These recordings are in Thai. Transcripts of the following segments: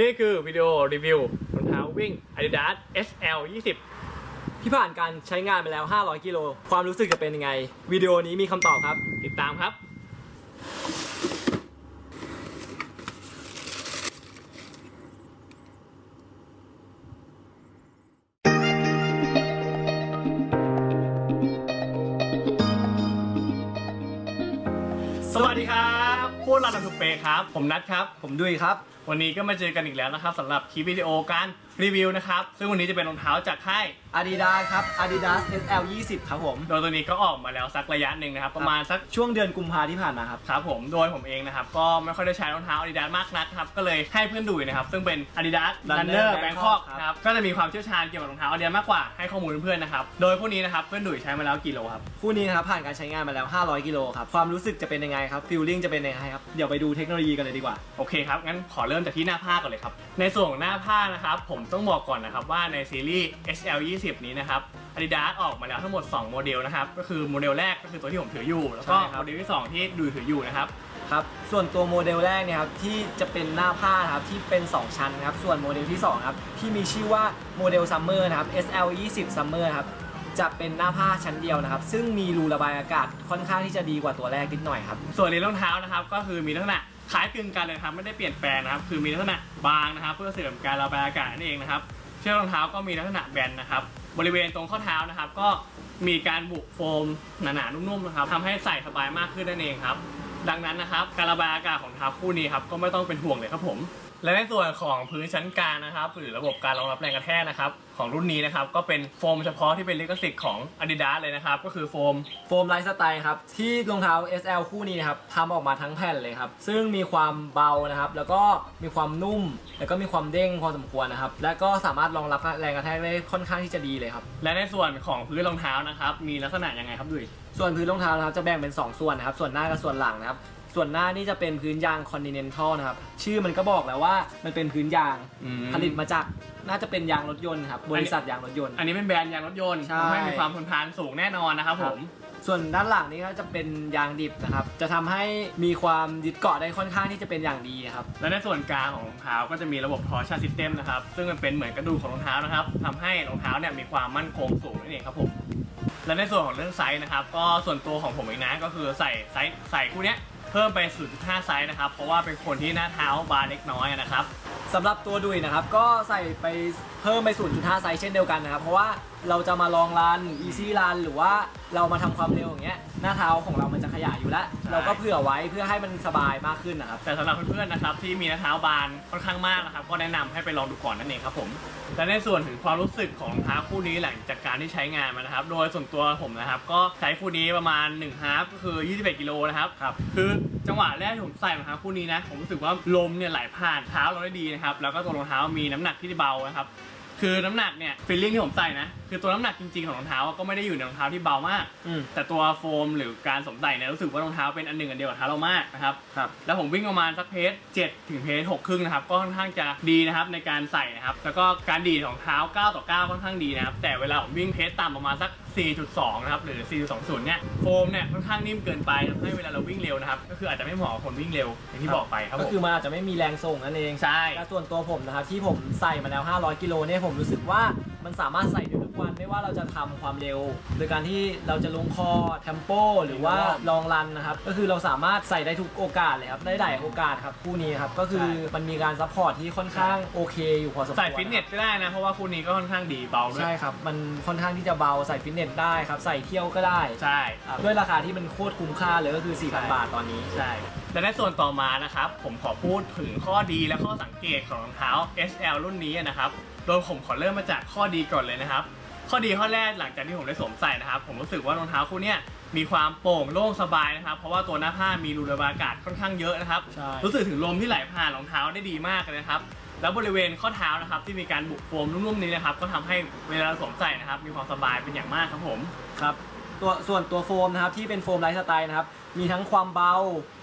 นี่คือวิดีโอรีวิวรองเท้าวิ่ง Adidas SL 20 ที่ผ่านการใช้งานไปแล้ว 500 กิโล ความรู้สึกจะเป็นยังไง วิดีโอนี้มีคำตอบครับ ติดตามครับ สวัสดีครับ พวกเราดันทุกเปครับ ผมนัทครับ ผมดุยครับวันนี้ก็มาเจอกันอีกแล้วนะครับสำหรับคลิปวิดีโอการรีวิวนะครับ ซึ่งวันนี้จะเป็นรองเท้าจากค่าย Adidas ครับ Adidas SL 20ครับผม โดยตัวนี้ก็ออกมาแล้วสักระยะหนึ่งนะครับ ประมาณสักช่วงเดือนกุมภาที่ผ่านมาครับครับผมโดยผมเองนะครับ ก็ไม่ค่อยได้ใช้รองเท้า Adidas มากนักครับ ก็เลยให้เพื่อนดุยนะครับ ซึ่งเป็น Adidas Runner Runner Bangkok Bangkok ครับนะครับก็จะมีความเชี่ยวชาญเกี่ยวกับรองเท้า Adidas มากกว่าให้ข้อมูลเพื่อนๆนะครับโดยพวกนี้นะครับเพื่อนดุยใช้มาแล้วกี่โลครับคู่นี้นะครับผ่านการใช้งานมาแล้ว 500 กิโลครับความรู้สึกจะเป็นยังไงครับฟีลลิ่งจะเป็นยังไงครับเดี๋ยวไปดูเทคโนโลยีกันเลยดีกว่าโอเคครับงั้นขอเริ่มจากที่หน้าผ้าก่อนเลยครับ ในส่วนของหน้าผ้านะครับ ผมต้องบอกก่อนนะครับว่าในซีรีส์ SL 20นี้นะครับ Adidas ออกมาแล้วทั้งหมด 2 โมเดลนะครับ ก็คือโมเดลแรกก็คือตัวที่ผมถืออยู่ แล้วก็ใช่ครับ โมเดลที่ 2 ที่ดูถืออยู่นะครับ ครับ ส่วนตัวโมเดลแรกเนี่ยครับที่จะเป็นหน้าผ้านะครับที่เป็น 2 ชั้นครับ ส่วนโมเดลที่2ครับที่มีชื่อว่าโมเดลซัมเมอร์นะครับ SL 20 Summer ครับจะเป็นหน้าผ้าชั้นเดียวนะครับ ซึ่งมีรูระบายอากาศค่อนข้างที่จะดีกว่าตัวแรกนิดหน่อยครับ ส่วนในรองเท้านะครับก็คือมีลักษณะ คล้ายคลึงกันเลยครับไม่ได้เปลี่ยนแปลงนะครับ คือมีลักษณะบางนะครับ เพื่อเสริมการระบายอากาศนั่นเองนะครับ เชือกรองเท้าก็มีลักษณะแบนนะครับ บริเวณตรงข้อเท้านะครับ ก็มีการบุโฟมหนาๆนุ่มๆนะครับทำให้ใส่สบายมากขึ้นนั่นเองครับ ดังนั้นนะครับ การระบายอากาศของเท้าคู่นี้ครับก็ไม่ต้องเป็นห่วงเลยครับผม และในส่วนของพื้นชั้นกลางนะครับ หรือระบบการรองรับแรงกระแทกนะครับ ของรุ่นนี้นะครับ ก็เป็นโฟมเฉพาะที่เป็นลิขสิทธิ์ของ Adidas เลยนะครับ ก็คือโฟมโฟมไลฟ์สไตล์ครับ ที่รองเท้า SL คู่นี้นะครับทำออกมาทั้งแผ่นเลยครับ ซึ่งมีความเบานะครับ แล้วก็มีความนุ่ม แล้วก็มีความเด้งพอสมควรนะครับ และก็สามารถรองรับแรงกระแทกได้ค่อนข้างที่จะดีเลยครับ และในส่วนของพื้นรองเท้านะครับ มีลักษณะยังไงครับดุยส่วนพื้นรองเท้านะครับจะแบ่งเป็น 2 ส่วนนะครับ ส่วนหน้ากับส่วนหลังนะครับ ส่วนหน้านี่จะเป็นพื้นยาง Continental นะครับ ชื่อมันก็บอกแล้วว่ามันเป็นพื้นยางอืม ผลิตมาจากน่าจะเป็นยางรถยนต์ครับบริษัทยางรถยนต์ อันนี้เป็นแบรนด์ยางรถยนต์ใช่ ทำให้มีความทนทานสูงแน่นอนนะครับผม ส่วนด้านหลังนี้ก็จะเป็นยางดิบนะครับ จะทำให้มีความยึดเกาะได้ค่อนข้างที่จะเป็นอย่างดีครับ และในส่วนกลางของรองเท้าก็จะมีระบบทอร์ชันซิสเต็มนะครับ ซึ่งมันเป็นเหมือนกระดูกของรองเท้านะครับทำให้รองเท้าเนี่ยมีความมั่นคงสูงนั่นเองครับผม และในส่วนของเรื่องไซส์นะครับ ก็ส่วนตัวของผมเองนะก็คือใส่ไซส์ใส่คู่เนี้ย เพิ่มไป 0.5 ไซส์นะครับ เพราะว่าเป็นคนที่หน้าเท้าบาร์เล็กน้อยนะครับ สำหรับตัวดุยนะครับก็ใส่ไป เพิ่มไป 0.5 ไซส์เช่นเดียวกันนะครับ เพราะว่าเราจะมาลองรัน easy run หรือว่าเรามาทำความเร็วอย่างเงี้ยหน้าเท้าของเรามันจะขยายอยู่แล้วใช่เราก็เผื่อไว้เพื่อให้มันสบายมากขึ้นนะครับ แต่สำหรับเพื่อนๆนะครับที่มีหน้าเท้าบานค่อนข้างมากนะครับก็แนะนำให้ไปลองดูก่อนนั่นเองครับผมและในส่วนถึงความรู้สึกของรองเท้าคู่นี้หลังจากการที่ใช้งานมานะครับ โดยส่วนตัวผมนะครับ ก็ใช้คู่นี้ประมาณ1ฮาร์ฟก็คือ 21กิโลนะครับครับคือจังหวะแรกที่ผมใส่รองเท้าคู่นี้นะผมรู้สึกว่าลมเนี่ยไหลผ่านเท้าเราได้ดีนะครับแล้วก็ตัวรองเท้ามีน้ำหนักที่เบานะครับ คือน้ำหนักเนี่ยฟีลลิ่งที่ผมใส่นะ คือตัวน้ำหนักจริงๆของรองเท้าก็ไม่ได้อยู่ในรองเท้าที่เบามาก อืม แต่ตัวโฟมหรือการสวมใส่เนี่ยรู้สึกว่ารองเท้าเป็นอันหนึ่งอันเดียวกับเท้าเรามากนะครับ ครับ แล้วผมวิ่งประมาณสักเพจ7ถึงเพจ6ครึ่งนะครับ ก็ค่อนข้างจะดีนะครับในการใส่นะครับ แล้วก็การดีดของเท้า 9 ต่อ 9 ค่อนข้างดีนะครับ แต่เวลาผมวิ่งเพจต่ำประมาณสัก 4.2 นะครับ หรือ 4.20 เนี่ย โฟมเนี่ยค่อนข้างนิ่มเกินไปทำให้เวลาเราวิ่งเร็วนะครับ ก็คืออาจจะไม่เหมาะกับคนวิ่งเร็วอย่างที่บอกไปครับก็ผมคือมันอาจจะไม่มีแรงส่งนั่นเองใช่ และส่วนตัวผมนะครับที่ผมใส่มาแล้ว 500 กิโลเนี่ยผมรู้สึกว่ามันสามารถใส่ได้ทุก วันไม่ว่าเราจะทำความเร็ว โดยการที่เราจะลงคอเทมโปหรือว่าลองรันนะครับ ก็คือเราสามารถใส่ได้ทุกโอกาสเลยครับได้หลายโอกาสครับคู่นี้ครับก็คือมันมีการซัพพอร์ตที่ค่อนข้างโอเคอยู่พอสมควรใส่ฟิตเนสก็ได้นะ เพราะว่าคู่นี้ก็ค่อนข้างดีเบาด้วย ใช่ครับมันค่อนข้างที่จะเบาใส่ฟิตเนสได้ครับใส่เที่ยวก็ได้ใช่ ครับด้วยราคาที่มันโคตรคุ้มค่าเลยก็คือใช่4,000 บาทตอนนี้ ใช่ และในส่วนต่อมานะครับ ผมขอพูดถึงข้อดีและข้อสังเกตของรองเท้า SL รุ่นนี้นะครับ โดยผมขอเริ่มมาจากข้อดีก่อนเลยนะครับ ข้อดีข้อแรกหลังจากที่ผมได้สวมใส่นะครับ ผมรู้สึกว่ารองเท้าคู่เนี้ยมีความโปร่งโล่งสบายนะครับ เพราะว่าตัวหน้าผ้ามีรูระบายอากาศค่อนข้างเยอะนะครับ ใช่ รู้สึกถึงลมที่ไหลผ่านรองเท้าได้ดีมากเลยนะครับ แล้วบริเวณข้อเท้านะครับที่มีการบุโฟมนุ่มๆนี้นะครับ ก็ทำให้เวลาเราสวมใส่นะครับ มีความสบายเป็นอย่างมากครับผม ครับตัวส่วนตัวโฟมนะครับที่เป็นโฟมไลฟ์สไตล์นะครับมีทั้งความเบา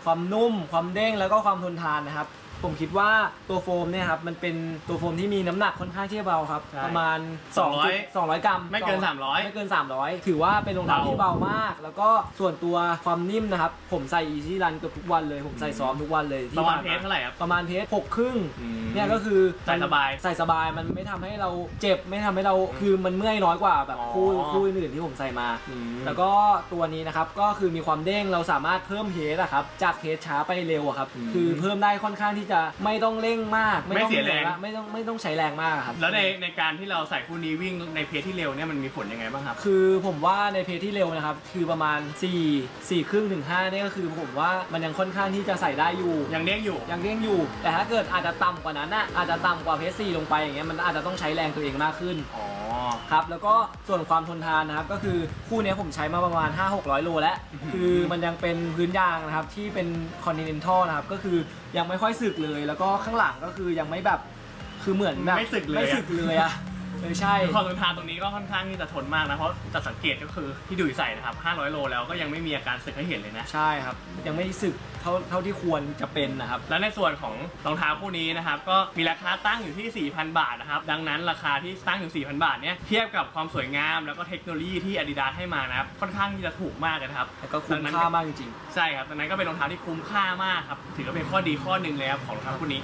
ความนุ่ม ความเด้งแล้วก็ความทนทานนะครับ ผมคิดว่าตัวโฟมเนี่ยครับมันเป็นตัวโฟมที่มีน้ำหนักค่อนข้างที่จะเบาครับใช่ประมาณ200 2 200 กรัมไม่เกินต่อ300ไม่เกิน 300 ถือว่าเป็นรองเท้าเบา ที่เบามาก แล้วก็ส่วนตัวความนิ่มนะครับผมใส่ Easy Run เกือบทุกวันเลย ผมใส่ซ้อมทุกวันเลยปที่ระมาณผ่นเพจเท่าไหร่ครับ ประมาณเพจหกครึ่งอืมเนี่ยก็คือใส่สบายใส่สบายมันไม่ทำให้เราเจ็บไม่ทำให้เราคือมันเมื่อยน้อยกว่าแบบอ๋อ คู่คู่อื่นๆที่ผมใส่มาอืมแล้วก็ตัวนี้นะครับก็คือมีความเด้งเราสามารถเพิ่มเพสอะครับจากเพสช้าไปเร็วอะครับ อืม คือเพิ่มได้ค่อนข้างที่จะไม่ต้องเร่งมากไม่ต้องเสียแรงหนื่อละไม่ต้องไม่ต้องใช้แรงมากอะครับ แล้วในในการที่เราใส่คู่นี้วิ่งในเพจที่เร็วเนี่ยมันมีผลยังไงบ้างครับ คือผมว่าในเพจที่เร็วนะครับ คือประมาณ 4 4ครึ่งถึง5เนี่ยก็คือผมว่ามันยังค่อนข้างที่จะใส่ได้อยู่ ยังเด้งอยู่ ยังเด้งอยู่ แต่ถ้าเกิดอาจจะต่ำกว่านั้นน่ะอาจจะต่ำกว่าเพจ4ลงไปอย่างเงี้ยมันอาจจะต้องใช้แรงตัวเองมากขึ้น อ๋อ ครับแล้วก็ส่วนความทนทานนะครับก็คือคู่เนี้ยผมใช้มาประมาณ 5 600 โลแล้วอื้อหือคือมันยังเป็นพื้นยางนะครับที่เป็น Continental นะครับก็คือยังไม่ค่อยสึกเลย แล้วก็ข้างหลังก็คือยังไม่แบบคือเหมือนแบบไม่สึกเลยไม่อะสึกเลยอะ เออใช่ ความทนทานตรงนี้ก็ค่อนข้างที่จะทนมากนะ เพราะจะสังเกตก็คือที่ดุยใส่นะครับ 500 โลแล้วก็ยังไม่มีอาการสึกให้เห็นเลยนะ ใช่ครับ ยังไม่สึกเท่าเท่าที่ควรจะเป็นนะครับ และในส่วนของรองเท้าคู่นี้นะครับ ก็มีราคาตั้งอยู่ที่ 4,000 บาทนะครับ ดังนั้นราคาที่ตั้งอยู่ 4,000 บาทเนี่ยเทียบกับความสวยงามแล้วก็เทคโนโลยีที่ Adidas ให้มานะครับ ค่อนข้างที่จะถูกมากเลยนะครับแล้วก็คุ้มค่ามากจริงใช่ครับดังนั้นก็เป็นรองเท้าที่คุ้มค่ามากครับ ถือว่าเป็นข้อดีข้อหนึ่งเลยครับของรองเท้าคู่นี้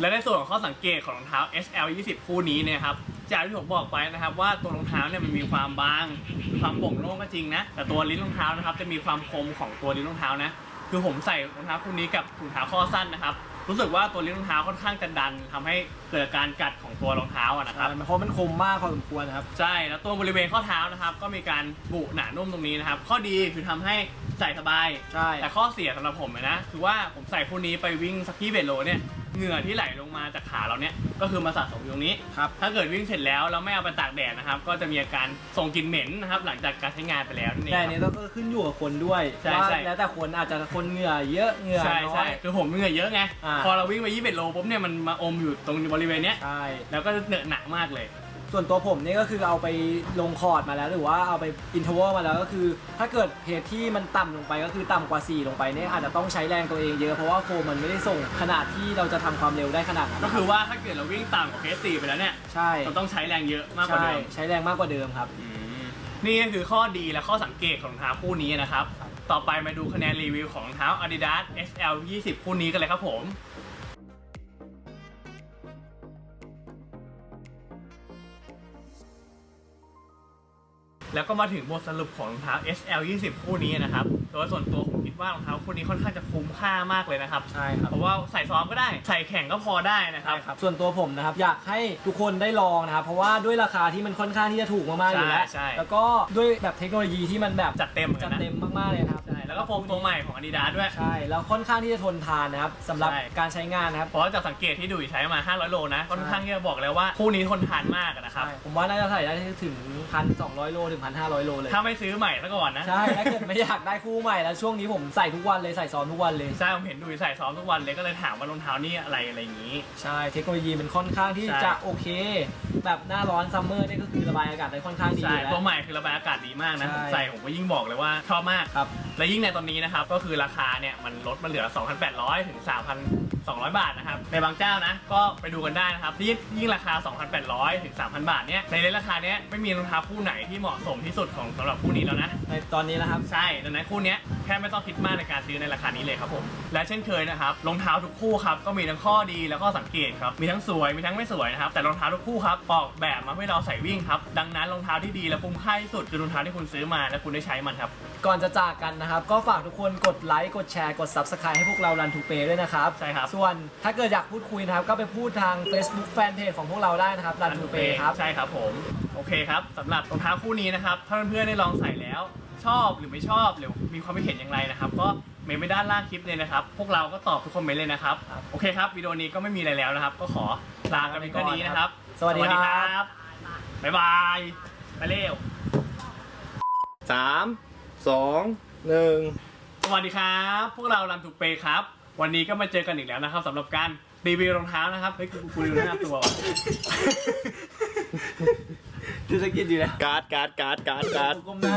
และในส่วนของข้อสังเกตของรองเท้า SL 20 คู่นี้เนี่ยครับจากที่ผมบอกไปนะครับ ว่าตัวรองเท้าเนี่ยมันมีความบางมีความโปร่งโล่งก็จริงนะแต่ตัวลิ้นรองเท้านะครับจะมีความคมของตัวลิ้นรองเท้านะคือผมใส่รองเท้าคู่นี้กับถุงเท้าข้อสั้นนะครับรู้สึกว่าตัวลิ้นรองเท้าค่อนข้างจะดันทำให้เกิดการกัดของตัวรองเท้าอะๆนะครับเพราะมันคมมากพอสมควรนะครับใช่แล้วตัวบริเวณข้อเท้านะครับ ก็มีการบุหนานุ่มตรงนี้นะครับ ข้อดีคือทำให้ใส่สบายใช่แต่ข้อเสียสำหรับผมเลยนะคือว่าผมใส่คู่นี้ไปวิ่งสักที่เบโลเนี่ย เหงื่อที่ไหลลงมาจากขาเราเนี่ยก็คือมาสะสมอยู่ตรงนี้ครับถ้าเกิดวิ่งเสร็จแล้วเราไม่เอาไปตากแดดนะครับ ก็จะมีอาการส่งกลิ่นเหม็นนะครับหลังจากการใช้งานไปแล้วนั่นเองแต่คอัรับนนี้ก็ขึ้นอยู่กับคนด้วยใช่ว่าใช่ แล้วแต่คนอาจจะคนเหงื่อเยอะเหงื่อใช่น้อใช่ย คือผมเหงื่อเยอะไงอ่า พอเราวิ่งไปยี่สิบโลปุ๊บเนี่ยมันมาอมอยู่ตรงบริเวณเนี้ยใช่ แล้วก็เหนอะหนักมากเลย ส่วนตัวผมนี่ก็คือเอาไปลงคอร์ดมาแล้ว หรือว่าเอาไปอินเทอร์วลมาแล้วก็คือ ถ้าเกิดเพจที่มันต่ำลงไปก็คือต่ำกว่า 4 ลงไปเนี่ยอาจจะต้องใช้แรงตัวเองเยอะเพราะว่าโฟมมันไม่ได้ส่งขนาดที่เราจะทำความเร็วได้ขนาดนั้นก็คือว่าถ้าเกิดเราวิ่งต่ำกว่าเพสตีไปแล้วเนี่ยใช่เราต้องใช้แรงเยอะมากกว่าใช่เดิมใช้แรงมากกว่าเดิมครับอืมนี่ก็คือข้อดีและข้อสังเกตของรองเท้าคู่นี้นะครับ ต่อไปมาดูคะแนนรีวิวของรองเท้า Adidas SL 20 คู่นี้กันเลยครับผม แล้วก็มาถึงบทสรุปของรองเท้า SL 20 คู่นี้นะครับ โดยส่วนตัวผมคิดว่ารองเท้าคู่นี้ค่อนข้างจะคุ้มค่ามากเลยนะครับ ใช่ครับ เพราะว่าใส่ซ้อมก็ได้ ใส่แข่งก็พอได้นะคใช่รับ ครับ ส่วนตัวผมนะครับ อยากให้ทุกคนได้ลองนะครับ เพราะว่าด้วยราคาที่มันค่อนข้างที่จะถูกมากๆอยู่แล้ว ใช่ใช่ แล้วก็ด้วยแบบเทคโนโลยีที่มันแบบจัดเต็มเหมือนกัจันดนะ เต็มมากๆเลยนะครับ ใช่ แล้วก็โฟมตัวใหม่ของ Adidas ด้วย ใช่ แล้วค่อนข้างที่จะทนทานนะครับสำหรับใช่ การใช้งานนะครับ เพราะว่าจากสังเกตที่ดุยใช้มา 500 โลนะค่อนข้างที่จะบอกแล้วว่าคู่นี้ทนทานมากอะนะครับ ใช่ผมว่าน่าจะใส่ได้ถึงพันสองโลถึงพันห้าร้อยโลเลย ถ้าไม่ซื้อใหม่ซะก่อนนะ ใช่ ถ้าเกิดไม่อยากได้คู่ใหม่แล้วช่วงนี้ผมใส่ทุกวันเลยใส่ซ้อมทุกวันเลย ใช่ผมเห็นดุยใส่ซ้อมทุกวันเลยก็เลยถามว่ารองเท้านี่อะไรอะไรอย่างนี้ ใช่ เทคโนโลยีมันค่อนข้างที่ใช่ จะโอเค แบบหน้าร้อนซัมเมอร์นี่ก็คือระบายอากาศได้ค่อนข้างดีใช่อยู่แล้ตัววใหม่คือระบายอากาศดีมากนะใช่ใส่ผมก็ยิ่งบอกเลยว่าชอบมาก ครับ และยิ่งในตอนนี้นะครับก็คือราคาเนี่ยมันลดมาเหลือ 2,800 ถึง 3,200 บาทนะครับในบางเจ้านะก็ไปดูกันได้นะครับที่ยิ่งราคา 2,800 ถึง 3,000 บาทเนี่ยในเลนราคาเนี้ยไม่มีรองเท้าคู่ไหนที่เหมาะสมที่สุดของสำหรับคู่นี้แล้วนะในตอนนี้นะครับ ใช่ดังนั้นคู่เนี้ยแค่ไม่ต้องคิดมากในการซื้อในราคานี้เลยครับผมและเช่นเคยนะครับรองเท้าทุกคู่ครับก็มีทั้งข้อดีและข้อสังเกตครับมีทั้งสวยมีทั้งไม่สวยนะครับแต่รองเท้าทุกคู่ครับออกแบบมาให้เราใส่วิ่งครับดังนั้นรองเท้าที่ดีและคุ้มค่าที่สุดคือรองเท้าที่คุณซื้อมาและคุณได้ใช้มันครับก่อนจะจากกันนะครับก็ฝากทุกคนกดไลค์กดแชร์กด Subscribe ให้พวกเรา Run to Pay ด้วยนะครับใช่ครับส่วนถ้าเกิดอยากพูดคุยนะครับก็ไปพูดทาง Facebook Fanpage ของพวกเราได้นะครับ Run to Pay ครับใช่ครับผมโอเคครับสำหรับรองเท้าคู่นี้นะครับถ้าเพื่อนๆได้ลองใส่แล้ว ชอบหรือไม่ชอบหรือมีความคิดเห็นอย่างไรนะครับ ก็เมนไปด้านล่างคลิปเลยนะครับ พวกเราก็ตอบทุกคอมเมนต์เลยนะครับครับ โอเคครับวิดีโอนี้ก็ไม่มีอะไรแล้วนะครับ ก็ขอลากันไปแค่นี้นะครับ สวัสดีครับบ๊ายบายไปเร็วสามสองหนึ่งสวัสดีครับ พวกเราลันถูกเปย์ครับ วันนี้ก็มาเจอกันอีกแล้วนะครับสำหรับการรีวิวรองเท้านะครับเฮ้ยกูกูรีวิวหน้าตัวว่ะ ดูสกินดีแล้วการ์ดการ์ดการ์ดการ์ดการ์ด ก้มได้